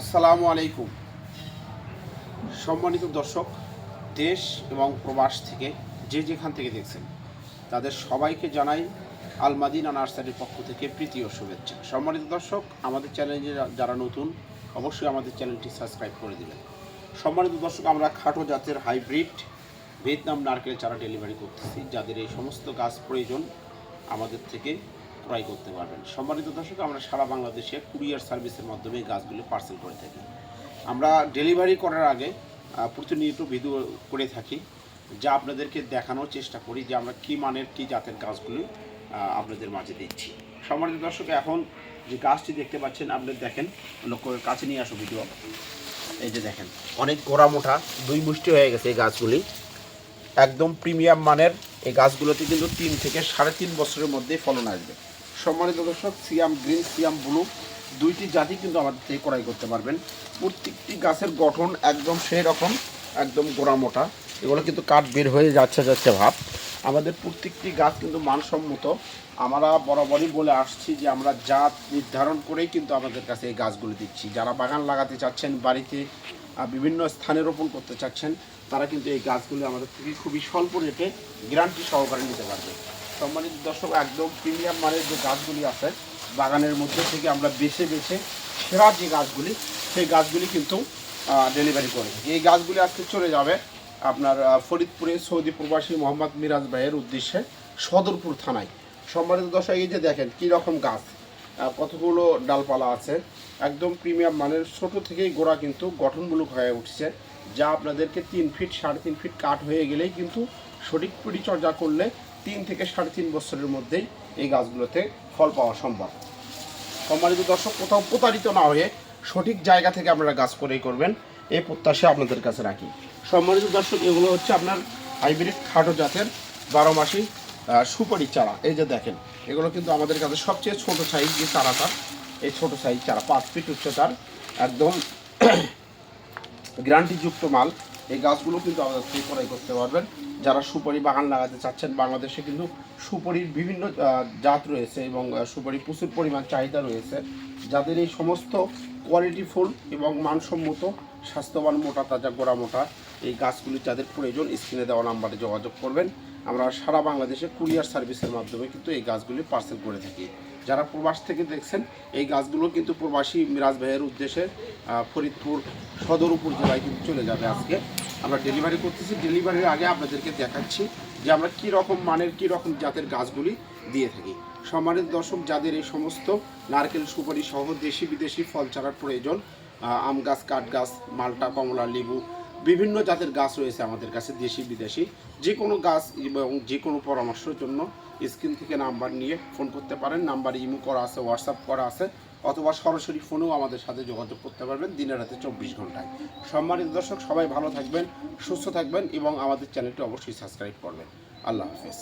আসসালামু আলাইকুম। সম্মানিত দর্শক, দেশ এবং প্রবাস থেকে যে যেখান থেকে দেখছেন, তাদের সবাইকে জানাই আলমাদিনা নার্সারির পক্ষ থেকে প্রীতি শুভেচ্ছা। সম্মানিত দর্শক, আমাদের চ্যানেলে যারা নতুন, অবশ্যই আমাদের চ্যানেলটি সাবস্ক্রাইব করে দিবেন। সম্মানিত দর্শক, আমরা খাটো জাতের হাইব্রিড ভিয়েতনাম নারকেল চারা ডেলিভারি করতেছি, যাদের এই সমস্ত গাছ প্রয়োজন আমাদের থেকে ক্রয় করতে পারবেন। সম্মানিত দর্শক, আমরা সারা বাংলাদেশে কুরিয়ার সার্ভিসের মাধ্যমে গাছগুলো পার্সেল করে থাকি। আমরা ডেলিভারি করার আগে প্রতিনিয়ত ভিডিও করে থাকি, যা আপনাদেরকে দেখানোর চেষ্টা করি যে আমরা কী মানের, কী জাতের গাছগুলো আপনাদের মাঝে দিচ্ছি। সম্মানিত দর্শক, এখন যে গাছটি দেখতে পাচ্ছেন, আপনি দেখেন লক্ষ্যের কাছে নিয়ে আসো ভিডিও এই যে দেখেন, অনেক গোড়া মোটা, দুই মুষ্টি হয়ে গেছে এই গাছগুলি। একদম প্রিমিয়াম মানের, এই গাছগুলোতে কিন্তু তিন থেকে সাড়ে তিন বছরের মধ্যে ফলন আসবে। সম্মানিত দর্শক, সিয়াম গ্রিন, সিয়াম ব্লু, দুইটি জাতি কিন্তু আমাদের থেকে ক্রয় করতে পারবেন। প্রত্যেকটি গাছের গঠন একদম সেই রকম একদম গোড়া মোটা এগুলো কিন্তু কাঠ বের হয়ে যাচ্ছে যাচ্ছে ভাব। আমাদের প্রত্যেকটি গাছ কিন্তু মানসম্মত। আমরা বরাবরই বলে আসছি যে আমরা জাত নির্ধারণ করেই কিন্তু আমাদের কাছে এই গাছগুলো দিচ্ছি। যারা বাগান লাগাতে চাচ্ছেন, বাড়িতে বিভিন্ন স্থানে রোপণ করতে চাচ্ছেন, তারা কিন্তু এই গাছগুলো আমাদের থেকে খুবই স্বল্প রেটে গ্যারান্টি সহকারে নিতে পারবে। সম্মানিত দর্শক, একদম প্রিমিয়াম মানের যে গাছগুলি আছে, বাগানের মধ্যে থেকে আমরা বেছে বেছে সেরা যে গাছগুলি, সেই গাছগুলি কিন্তু ডেলিভারি করে এই গাছগুলি আজকে চলে যাবে আপনার ফরিদপুরে সৌদি প্রবাসী মোহাম্মদ মিরাজ ভাইয়ের উদ্দেশ্যে সদরপুর থানায়। সম্মানিত দর্শক, এই যে দেখেন কী রকম গাছ কতগুলো ডালপালা আছে। একদম প্রিমিয়াম মানের ছোট থেকেই গোড়া কিন্তু গঠনমূলক হয়ে উঠছে, যা আপনাদেরকে তিন ফিট, সাড়ে তিন ফিট কাট হয়ে গেলেই কিন্তু সঠিক পরিচর্যা করলে তিন থেকে সাড়ে তিন বছরের মধ্যেই এই গাছগুলোতে ফল পাওয়া সম্ভব। সম্মানিত দর্শক, কোথাও প্রতারিত না হয়ে সঠিক জায়গা থেকে আপনারা গাছ করেই করবেন, এই প্রত্যাশা আপনাদের কাছে রাখি। সম্মানিত দর্শক, এগুলো হচ্ছে আপনার হাইব্রিড খাটো জাতের বারো মাসি সুপারি চারা। এই যে দেখেন, এগুলো কিন্তু আমাদের কাছে সবচেয়ে ছোট সাইজ যে চারাটা এই ছোট সাইজ চারা, পাঁচ ফিট উচ্চতার, একদম গ্যারান্টিযুক্ত মাল। এই গাছগুলো কিন্তু আমাদের থেকে ক্রয় করতে পারবেন। যারা সুপারি বাগান লাগাতে চাচ্ছেন, বাংলাদেশে কিন্তু সুপারির বিভিন্ন জাত রয়েছে এবং সুপারি প্রচুর পরিমাণ চাহিদা রয়েছে। যাদের এই সমস্ত কোয়ালিটি ফুল এবং মানসম্মত, স্বাস্থ্যবান মোটা, তাজা গোড়া মোটা এই গাছগুলি যাদের প্রয়োজন, স্ক্রিনে দেওয়া নাম্বারে যোগাযোগ করবেন। আমরা সারা বাংলাদেশে কুরিয়ার সার্ভিসের মাধ্যমে কিন্তু এই গাছগুলি পার্সেল করে থাকি। যারা প্রবাস থেকে দেখছেন, এই গাছগুলো কিন্তু প্রবাসী মিরাজ ভাইয়ের উদ্দেশ্যে ফরিদপুর সদর উপজেলায় কিন্তু চলে যাবে আজকে। আমরা ডেলিভারি করতেছি। ডেলিভারির আগে আপনাদেরকে দেখাচ্ছি যে আমরা কী রকম মানের, কী রকম জাতের গাছগুলি দিয়ে থাকি। সম্মানিত দর্শক, যাদের এই সমস্ত নারকেল, সুপারি সহ দেশি বিদেশি ফল চারার প্রয়োজন আম গাছ, কাঠ গাছ, মালটা, কমলা, লেবু বিভিন্ন জাতের গাছ রয়েছে আমাদের কাছে, দেশি, বিদেশি। যে কোনো গাছ এবং যে কোনো পরামর্শের জন্য স্ক্রিন থেকে নাম্বার নিয়ে ফোন করতে পারেন। নাম্বার ইমো করা আছে, হোয়াটসঅ্যাপ করা আছে, অথবা সরাসরি ফোনেও আমাদের সাথে যোগাযোগ করতে পারবেন দিনে রাতে চব্বিশ ঘন্টায়। সম্মানিত দর্শক, সবাই ভালো থাকবেন, সুস্থ থাকবেন এবং আমাদের চ্যানেলটি অবশ্যই সাবস্ক্রাইব করবেন। আল্লাহ হাফেজ।